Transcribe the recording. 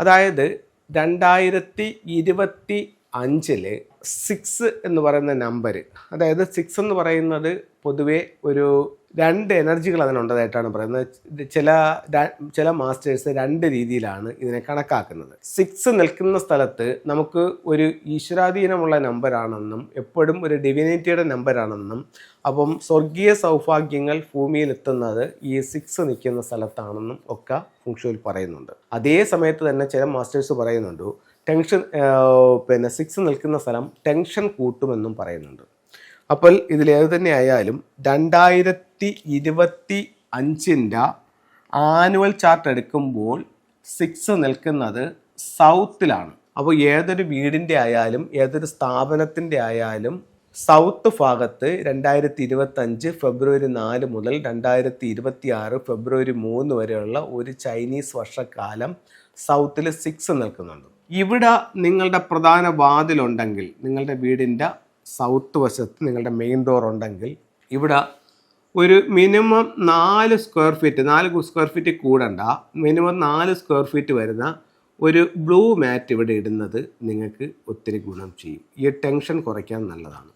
അതായത് രണ്ടായിരത്തി ഇരുപത്തി അഞ്ചിൽ സിക്സ് എന്ന് പറയുന്ന നമ്പർ അതായത് സിക്സ് എന്ന് പറയുന്നത് പൊതുവേ ഒരു രണ്ട് എനർജികൾ അതിനുണ്ടതായിട്ടാണ് പറയുന്നത്. ചില ചില മാസ്റ്റേഴ്സ് രണ്ട് രീതിയിലാണ് ഇതിനെ കണക്കാക്കുന്നത്. സിക്സ് നിൽക്കുന്ന സ്ഥലത്ത് നമുക്ക് ഒരു ഈശ്വരാധീനമുള്ള നമ്പറാണെന്നും എപ്പോഴും ഒരു ഡിവിനിറ്റിയുടെ നമ്പറാണെന്നും അപ്പം സ്വർഗീയ സൗഭാഗ്യങ്ങൾ ഭൂമിയിൽ എത്തുന്നത് ഈ സിക്സ് നിൽക്കുന്ന സ്ഥലത്താണെന്നും ഒക്കെ ഫുങ്ഷുവിൽ പറയുന്നുണ്ട്. അതേ സമയത്ത് തന്നെ ചില മാസ്റ്റേഴ്സ് പറയുന്നുണ്ട്. ടെൻഷൻ പിന്നെ സിക്സ് നിൽക്കുന്ന സ്ഥലം ടെൻഷൻ കൂട്ടുമെന്നും പറയുന്നുണ്ട്. അപ്പോൾ ഇതിലേത് തന്നെ ആയാലും രണ്ടായിരത്തി ഇരുപത്തി അഞ്ചിന്റെ ആനുവൽ ചാർട്ട് എടുക്കുമ്പോൾ സിക്സ് നിൽക്കുന്നത് സൗത്തിലാണ്. അപ്പോൾ ഏതൊരു വീടിന്റെ ആയാലും ഏതൊരു സ്ഥാപനത്തിന്റെ ആയാലും സൗത്ത് ഭാഗത്ത് രണ്ടായിരത്തി ഇരുപത്തഞ്ച് ഫെബ്രുവരി നാല് മുതൽ രണ്ടായിരത്തി ഇരുപത്തി ആറ് ഫെബ്രുവരി മൂന്ന് വരെയുള്ള ഒരു ചൈനീസ് വർഷക്കാലം സൗത്തിൽ സിക്സ് നിൽക്കുന്നുണ്ട്. ഇവിടെ നിങ്ങളുടെ പ്രധാന വാതിലുണ്ടെങ്കിൽ നിങ്ങളുടെ വീടിന്റെ സൗത്ത് വശത്ത് നിങ്ങളുടെ മെയിൻ ഡോർ ഉണ്ടെങ്കിൽ ഇവിടെ ഒരു മിനിമം നാല് സ്ക്വയർ ഫീറ്റ് നാല് സ്ക്വയർ ഫീറ്റ് കൂടണ്ട. മിനിമം നാല് സ്ക്വയർ ഫീറ്റ് വരുന്ന ഒരു ബ്ലൂ മാറ്റ് ഇവിടെ ഇടുന്നത് നിങ്ങൾക്ക് ഒത്തിരി ഗുണം ചെയ്യും. ഈ ടെൻഷൻ കുറയ്ക്കാൻ നല്ലതാണ്.